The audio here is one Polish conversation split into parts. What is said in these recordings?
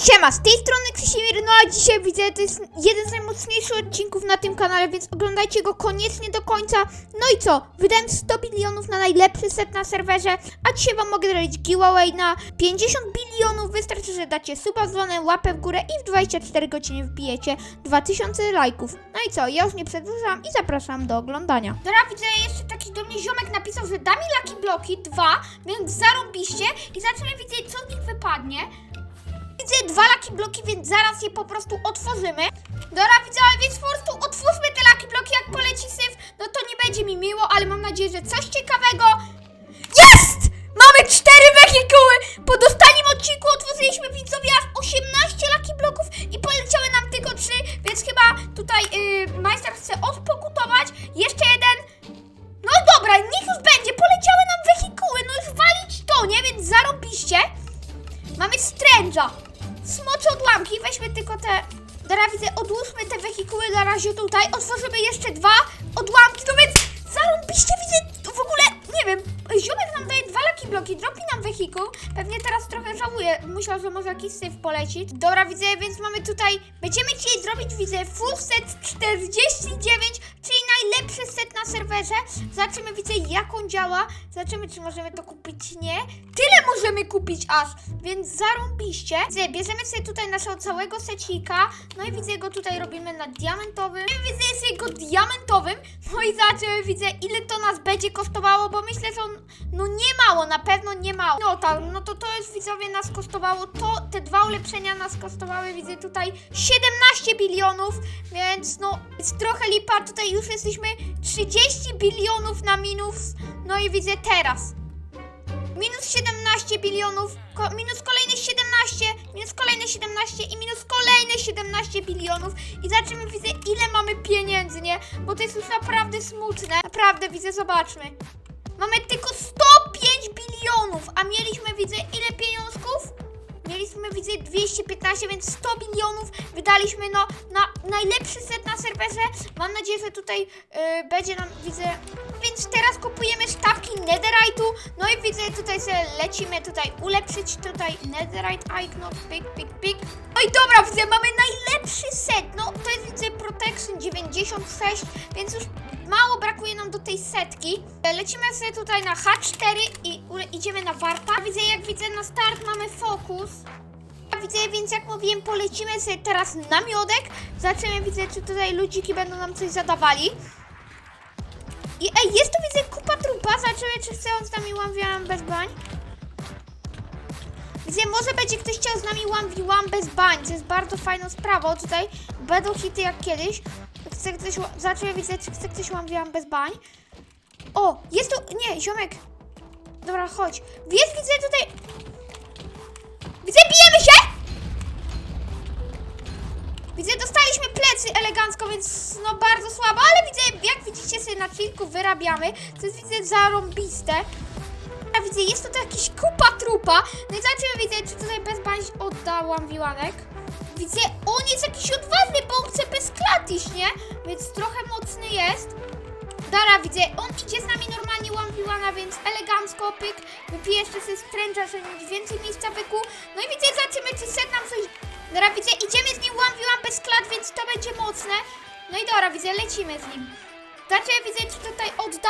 Siema, z tej strony Krzysimir, no a dzisiaj widzę, to jest jeden z najmocniejszych odcinków na tym kanale, więc oglądajcie go koniecznie do końca. No i co, wydałem 100 bilionów na najlepszy set na serwerze, a dzisiaj wam mogę dać giveaway na 50 bilionów, wystarczy, że dacie suba, dzwonę, łapę w górę i w 24 godziny wbijecie 2000 lajków. No i co, ja już nie przedłużam i zapraszam do oglądania. Dobra, widzę, jeszcze taki do mnie ziomek napisał, że da mi Lucky Bloki, dwa, więc zarąbiście i zaczynamy widzieć, co z nich wypadnie. Widzę dwa laki bloki, więc zaraz je po prostu otworzymy. Dobra, widzę, ale więc po prostu otwórzmy te laki bloki, jak poleci syf, no to nie będzie mi miło, ale mam nadzieję, że coś ciekawego. Jest! Mamy cztery wehikuły! Po ostatnim odcinku otworzyliśmy widzowie aż 18 laki bloków i poleciały nam tylko trzy, więc chyba tutaj yy, majster chce odpokutować. Jeszcze jeden. No dobra, niech już będzie, poleciały nam wehikuły, no już walić to, nie? Więc zarobiście. Mamy stręża. Smocze odłamki. Weźmy tylko te. Dobra, widzę, odłóżmy te wehikuły na razie tutaj. Otworzymy jeszcze dwa odłamki. No więc zarąbiście widzę w ogóle, nie wiem, ziomek nam daje dwa laki bloki, dropi nam wehikuł. Pewnie teraz trochę żałuję. Myślał, że może jakiś syf poleci. Dobra, widzę, więc mamy tutaj. Będziemy dzisiaj zrobić, widzę, full set 49, czyli najlepszy set na serwerze. Zobaczymy, widzę, jak on działa. Zobaczymy, czy możemy to kupić, nie. Tyle możemy kupić aż, więc zarąbiście. Widzę, bierzemy sobie tutaj naszego całego secika, no i widzę, go tutaj robimy na diamentowym. I widzę, jest jego diamentowym, no i zobaczymy, widzę, ile to nas będzie kosztowało, bo myślę, że on, no nie mało, na pewno nie mało. No tak, no to to jest, widzowie, nas kosztowało, to, te dwa ulepszenia nas kosztowały, widzę, tutaj 17 bilionów, więc no, jest trochę lipa, tutaj już jesteśmy 30 bilionów na minus, no i widzę teraz. Minus 17 bilionów, ko minus kolejne 17, minus kolejne 17 i minus kolejne 17 bilionów. I zobaczymy, widzę, ile mamy pieniędzy, nie? Bo to jest już naprawdę smutne. Naprawdę, widzę, zobaczmy. Mamy tylko 105 bilionów, a mieliśmy, widzę, ile pieniążków? Mieliśmy, widzę, 215, więc 100 bilionów wydaliśmy no, na najlepszy set na serwerze. Mam nadzieję, że tutaj y, będzie nam, widzę... Więc teraz kupujemy sztabki netherite'u. No i widzę, tutaj sobie lecimy tutaj ulepszyć tutaj netherite no pik, pik, pik. No i dobra, widzę, mamy najlepszy set. No to jest, widzę, protection 96, więc już mało brakuje nam do tej setki. Lecimy sobie tutaj na H4 i idziemy na warta. Widzę, jak widzę, na start mamy fokus. Widzę, więc jak mówiłem, polecimy sobie teraz na miodek. Zobaczymy, widzę, czy tutaj ludziki będą nam coś zadawali. I ej, jest tu, widzę, kupa trupa. Zobaczymy, czy chce on z nami one bez bań. Widzę, może będzie ktoś chciał z nami one bez bań, co jest bardzo fajną sprawą. Tutaj będą hity jak kiedyś. Chce ktoś, zobaczymy, widzę, czy chce ktoś one bez bań. O, jest tu, nie, ziomek. Dobra, chodź. Jest, widzę tutaj... Widzę, bijemy się! Widzę, dostaliśmy plecy elegancko, więc no bardzo słabo, ale widzę, jak widzicie sobie na chwilku wyrabiamy, to jest widzę zarąbiste. A widzę, jest tutaj jakiś kupa trupa, no i zobaczymy, widzę, czy tutaj bez bań oddałam wiłanek. Widzę, on jest jakiś odważny, bo on chce bez klat nie? Więc trochę mocny jest. Dara, widzę, on idzie z nami normalnie one więc elegancko, pyk, wypije jeszcze sobie stręcza, żeby mieć więcej miejsca byku. No i widzę, zobaczymy, czy set nam coś... Dara, widzę, idziemy to będzie mocne. No i dobra, widzę, lecimy z nim. Zobaczymy, widzę, czy tutaj odda.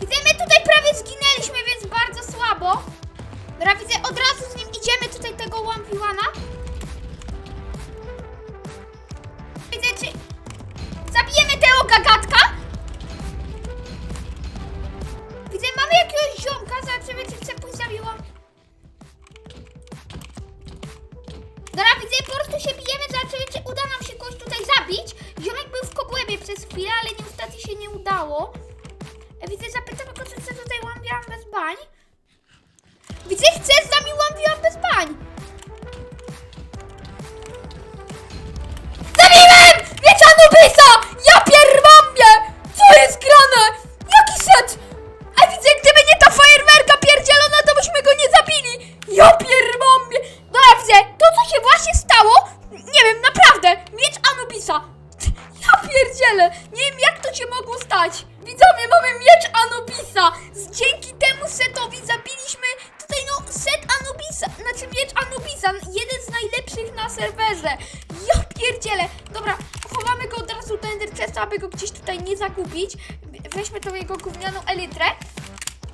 Widzę, my tutaj prawie zginęliśmy, więc bardzo słabo. Dobra, widzę, od razu z nim idziemy tutaj tego One Widzę, po prostu się bijemy, zobaczymy, czy uda nam się kogoś tutaj zabić. Ziomek był w kobłębie przez chwilę, ale niestety się nie udało. E, Widzę, zapytam go, czy chce tutaj łambiłam bez bań. Widzę, chce z nami łambiłam bez bań. Zabiłem! Wieczanu Bysa! Serwerze. Ja pierdzielę. Dobra, chowamy go od razu do Ender Chesta, aby go gdzieś tutaj nie zagubić. Weźmy tą jego gównianą elytrę.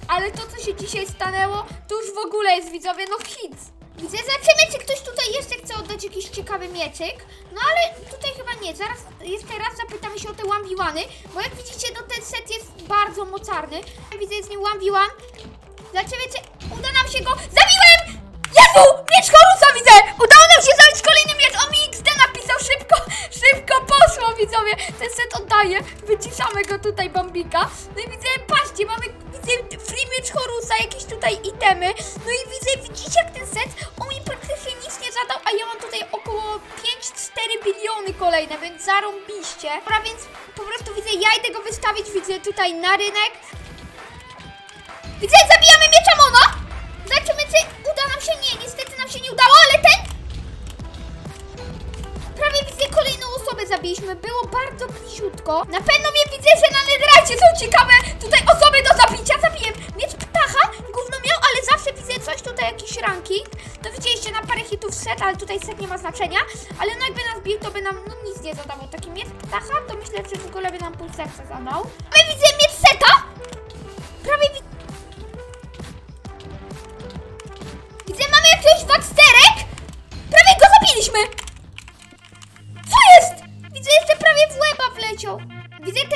Ale to, co się dzisiaj stanęło, to już w ogóle jest, widzowie, no hit. Widzę, zobaczymy, czy ktoś tutaj jeszcze chce oddać jakiś ciekawy mieczyk. No ale tutaj chyba nie. Zaraz, jeszcze raz zapytamy się o te łambiłany, bo jak widzicie, no ten set jest bardzo mocarny. Widzę, jest nim łambiłan. Zobaczymy, czy uda nam się go... Zabiłem! Jezu! Miecz Horusa widzę! Udało się zabić kolejny miecz! On mi XD napisał szybko, szybko poszło, widzowie! Ten set oddaje. Wyciszamy go tutaj, Bambika. No i widzę, patrzcie, mamy widzę free miecz Horusa, jakieś tutaj itemy. No i widzę, widzicie jak ten set, on mi praktycznie nic nie zadał, a ja mam tutaj około 5-4 biliony kolejne, więc zarąbiście. Dobra, więc po prostu widzę, ja idę go wystawić, widzę tutaj na rynek. Widzę, zabijamy miecza Mona! Zobaczymy, czy uda nam się. Nie, niestety zabiliśmy. Było bardzo bliziutko. Na pewno mnie widzę, że na netherite są ciekawe tutaj osoby do zabicia. Zabiłem miecz ptacha, gówno miał, ale zawsze widzę coś tutaj, jakiś ranking. To widzieliście na parę hitów set, ale tutaj set nie ma znaczenia. Ale no jakby nas bił, to by nam no, nic nie zadawał. Taki miecz ptacha, to myślę, że w ogóle by nam pół serca zadał. My widzę miecz seta! Prawie widzę... Widzę, mamy jakiegoś waksterek! Prawie go zabiliśmy!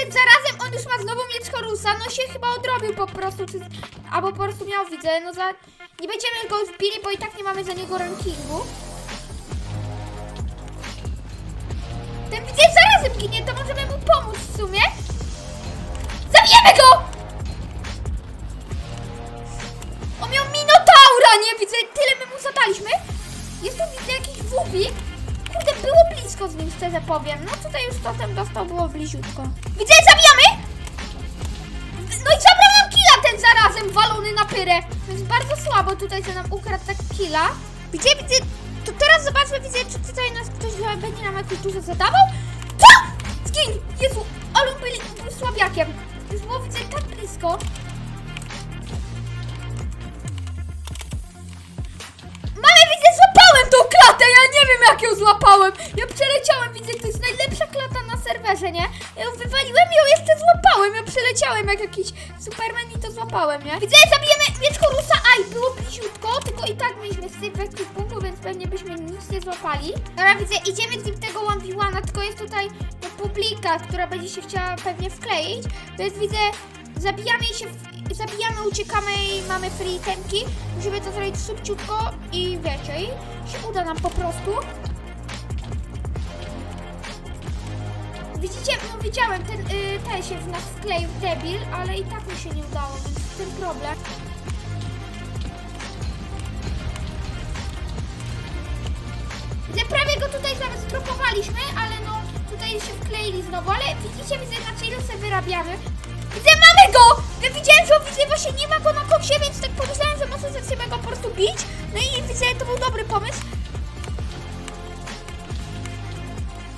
Ten zarazem on już ma znowu miecz Horusa, no się chyba odrobił po prostu, czy... albo po prostu miał, widzę, no za... Nie będziemy go już bili, bo i tak nie mamy za niego rankingu. Ten widzę, zarazem ginie, to możemy mu pomóc w sumie. Zabijemy go! On miał Minotaura, nie widzę, tyle my mu zadaliśmy. Jest tu widzę jakiś wubik. Blisko z nim, szczerze powiem. No tutaj już totem dostał, było bliziutko. Widzę, zabijamy! No i zabrał nam killa ten zarazem, walony na pyrę. Więc bardzo słabo tutaj, że nam ukradł tak killa. Widzę, widzę, to teraz zobaczmy, widzę, czy tutaj nas ktoś będzie nam jakieś dużo zadawał. Co? Zgiń! Jezu, ale on słabiakiem. Już było, widzę, tak blisko. Mamy, widzę, złapałem tą klatę, wiem jak ją złapałem. Ja przeleciałem, widzę, to jest najlepsza klata na serwerze, nie? Ja ją wywaliłem ją jeszcze złapałem, ja przeleciałem jak jakiś Superman i to złapałem, nie? Widzę, zabijemy miecz Horusa, aj, było bliziutko, tylko i tak mieliśmy sypek punktu, więc pewnie byśmy nic nie złapali. Dobra, widzę, idziemy z nim tego one v tylko jest tutaj publika, która będzie się chciała pewnie wkleić, więc widzę, zabijamy się, w, zabijamy, uciekamy i mamy free temki. Musimy to zrobić szybciutko i wiecie, i się uda nam po prostu. Widzicie, no widziałem, ten, y, ten się w nas wkleił, debil, ale i tak mi się nie udało, więc ten problem. Widzę, prawie go tutaj nawet zblokowaliśmy, ale no tutaj się wkleili znowu, ale widzicie, widzę, na chillu sobie wyrabiamy. Widzę, mamy go! Ja widziałem, że on widzę, właśnie nie ma go na koksie, więc tak pomyślałem, że może zaczniemy go po prostu bić. No i widzę, to był dobry pomysł.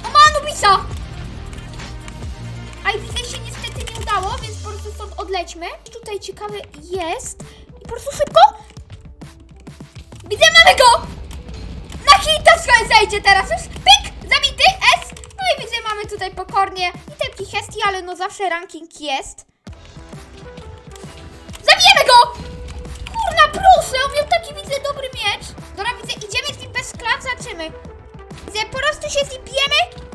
O, ma Anubisa! A i widzę, się niestety nie udało, więc po prostu stąd odlećmy. Tutaj ciekawe jest. I po prostu szybko. Widzę, mamy go! Na hita zejdzie teraz już. Zabity, S. No i widzę, mamy tutaj pokornie i taki hesti, ale no zawsze ranking jest. Zabijemy go! Kurna, proszę, on miał taki, widzę, dobry miecz. Dobra, widzę, idziemy z nim bez klat, zaczymy. Widzę, po prostu się z nim bijemy.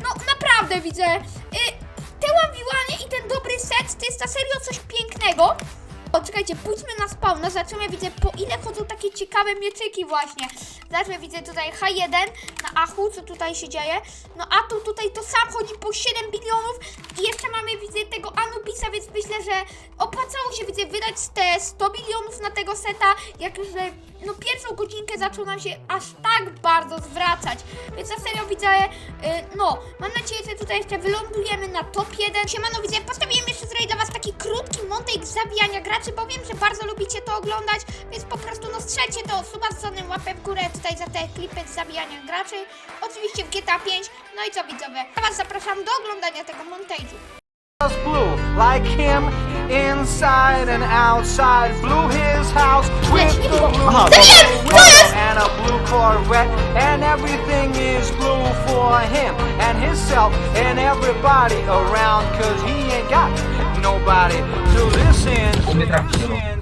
No naprawdę widzę. Y, te ławiłanie i ten dobry set to jest na serio coś pięknego. O, czekajcie, pójdźmy na spawna, zobaczymy, widzę, po ile chodzą takie ciekawe mieczyki właśnie. Zobaczmy, widzę tutaj H1 na Achu, co tutaj się dzieje. No a tu tutaj to sam chodzi po 7 bilionów i jeszcze mamy, widzę, tego Anubisa, więc myślę, że opłacało się, widzę, wydać te 100 bilionów na tego seta, jak że no pierwszą godzinkę zaczął nam się aż tak bardzo zwracać. Więc na serio widzowie, y, no, mam nadzieję, że tutaj jeszcze wylądujemy na top 1. Siemano widzowie, postawiłem jeszcze zrobić dla was taki krótki montek zabijania graczy, bo wiem, że bardzo lubicie to oglądać, więc po prostu no strzelcie to suba z dzwonem, łapę w górę tutaj za te klipy z zabijania graczy. Oczywiście w GTA 5. No i co widzowie, ja was zapraszam do oglądania tego montage'u. was blue, like him, inside and outside. Blew his house with the blue and a blue Corvette, and everything is blue for him and himself and everybody around. Cause he ain't got nobody to listen. To listen,